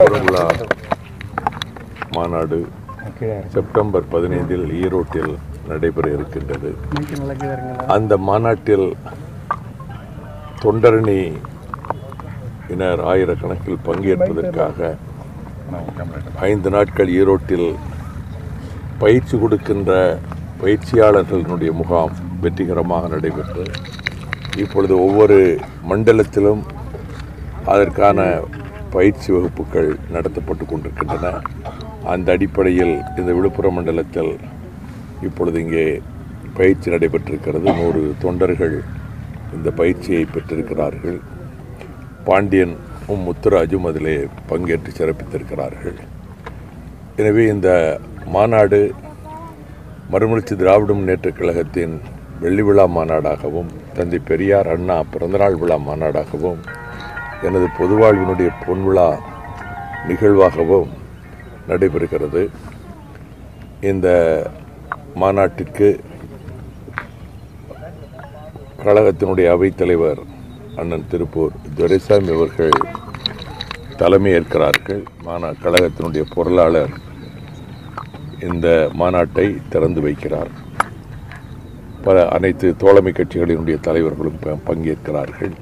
திருவிழா மாநாடு செப்டம்பர் பதினைந்தில் ஈரோட்டில் நடைபெற இருக்கின்றது. அந்த மாநாட்டில் தொண்டரணி இனர் ஆயிரக்கணக்கில் பங்கேற்பதற்காக ஐந்து நாட்கள் ஈரோட்டில் பயிற்சி கொடுக்கின்ற பயிற்சியாளர்களினுடைய முகாம் வெற்றிகரமாக நடைபெற்று இப்பொழுது ஒவ்வொரு மண்டலத்திலும் அதற்கான பயிற்சி வகுப்புகள் நடத்தப்பட்டு கொண்டிருக்கின்றன. அந்த அடிப்படையில் இந்த விழுப்புரம் மண்டலத்தில் இப்பொழுது இங்கே பயிற்சி நடைபெற்றிருக்கிறது. நூறு தொண்டர்கள் இந்த பயிற்சியை பெற்றிருக்கிறார்கள். பாண்டியனும் முத்துராஜும் அதிலே பங்கேற்று சிறப்பித்திருக்கிறார்கள். எனவே இந்த மாநாடு மறுமலர்ச்சி திராவிட முன்னேற்றக் கழகத்தின் வெள்ளி விழா மாநாடாகவும் தந்தை பெரியார் அண்ணா பிறந்தநாள் விழா மாநாடாகவும் எனது பொதுவாழ்வினுடைய பொன்விழா நிகழ்வாகவும் நடைபெறுகிறது. இந்த மாநாட்டிற்கு கழகத்தினுடைய அவைத்தலைவர் அண்ணன் திருப்பூர் துரைசாமி அவர்கள் தலைமை ஏற்கிறார்கள். மாநா கழகத்தினுடைய பொருளாளர் இந்த மாநாட்டை திறந்து வைக்கிறார். பல அனைத்து தோழமை கட்சிகளினுடைய தலைவர்களும் ப- பங்கேற்கிறார்கள்.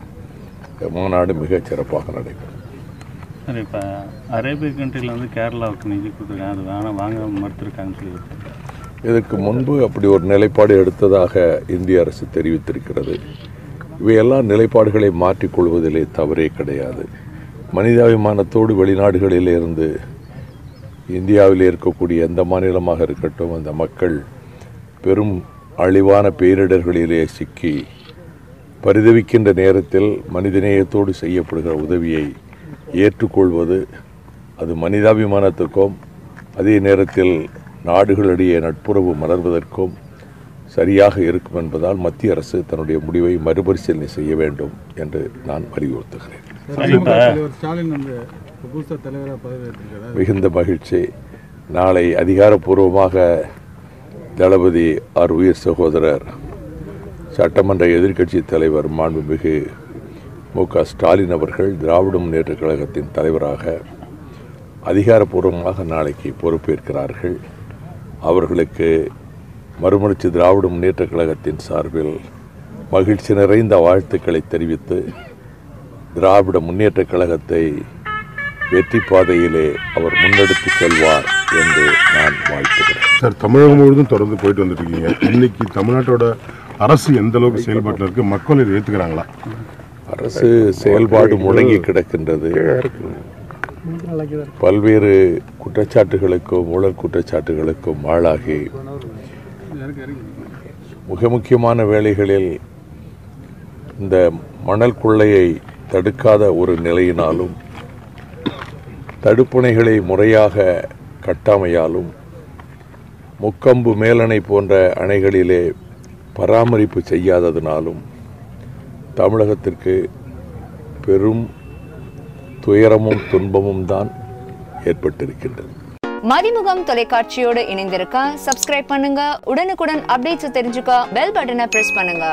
மாநாடு மிகச் சிறப்பாக நடைபெறும். சார் இப்போ அரேபிய கண்ட்ரியில் வந்து கேரளாவுக்கு நிதி கொடுத்துருக்காங்க. அது வேணாம் வாங்க மறுத்துருக்காங்கன்னு சொல்லி இதற்கு முன்பு அப்படி ஒரு நிலைப்பாடு எடுத்ததாக இந்திய அரசு தெரிவித்திருக்கிறது. இவையெல்லாம் நிலைப்பாடுகளை மாற்றிக்கொள்வதிலே தவறே கிடையாது. மனிதாபிமானத்தோடு வெளிநாடுகளில் இருந்து இந்தியாவில் இருக்கக்கூடிய எந்த மாநிலமாக இருக்கட்டும் அந்த மக்கள் பெரும் அழிவான பேரிடர்களிலே சிக்கி பரிதவிக்கின்ற நேரத்தில் மனிதநேயத்தோடு செய்யப்படுகிற உதவியை ஏற்றுக்கொள்வது அது மனிதாபிமானத்துக்கும் அதே நேரத்தில் நாடுகளிடையே நட்புறவு மலர்வதற்கும் சரியாக இருக்கும் என்பதால் மத்திய அரசு தன்னுடைய முடிவை மறுபரிசீலனை செய்ய வேண்டும் என்று நான் வலியுறுத்துகிறேன். மிகுந்த மகிழ்ச்சி. நாளை அதிகாரப்பூர்வமாக தளபதி ஆர் உயிர் சகோதரர் சட்டமன்ற எதிர்க்கட்சி தலைவர் மாண்புமிகு மு க ஸ்டாலின் அவர்கள் திராவிட முன்னேற்றக் கழகத்தின் தலைவராக அதிகாரப்பூர்வமாக நாளைக்கு பொறுப்பேற்கிறார்கள். அவர்களுக்கு மறுமலர்ச்சி திராவிட முன்னேற்றக் கழகத்தின் சார்பில் மகிழ்ச்சி நிறைந்த வாழ்த்துக்களை தெரிவித்து திராவிட முன்னேற்றக் கழகத்தை வெற்றி பாதையிலே அவர் முன்னெடுத்து செல்வார் என்று நான் வாழ்த்துகிறேன். சார் தமிழகம் முழுவதும் தொடர்ந்து போயிட்டு வந்துட்டு இருக்கீங்க. இன்னைக்கு தமிழ்நாட்டோட அரசு எந்த அளவுக்கு செயல்பாட்டில் இருக்கு மக்கள் இதை ஏத்துக்கிறாங்களா? அரசு செயல்பாடு முடங்கி கிடக்கின்றது. பல்வேறு குற்றச்சாட்டுகளுக்கும் ஊழல் குற்றச்சாட்டுகளுக்கும் ஆளாகி மிக முக்கியமான வேலைகளில் இந்த மணல் கொள்ளையை தடுக்காத ஒரு நிலையினாலும் தடுப்பணைகளை முறையாக கட்டாமையாலும் முக்கம்பு மேலணை போன்ற அணைகளிலே பராமரிப்பு செய்யாததினாலும் தமிழகத்திற்கு பெரும் துயரமும் துன்பமும் தான் ஏற்பட்டிருக்கின்றது. மதிமுகம் தொலைக்காட்சியோடு இணைந்திருக்க சப்ஸ்கிரைப் பண்ணுங்க. உடனுக்குடன் அப்டேட்ஸ் தெரிஞ்சுக்க பெல் பட்டனை பிரஸ் பண்ணுங்க.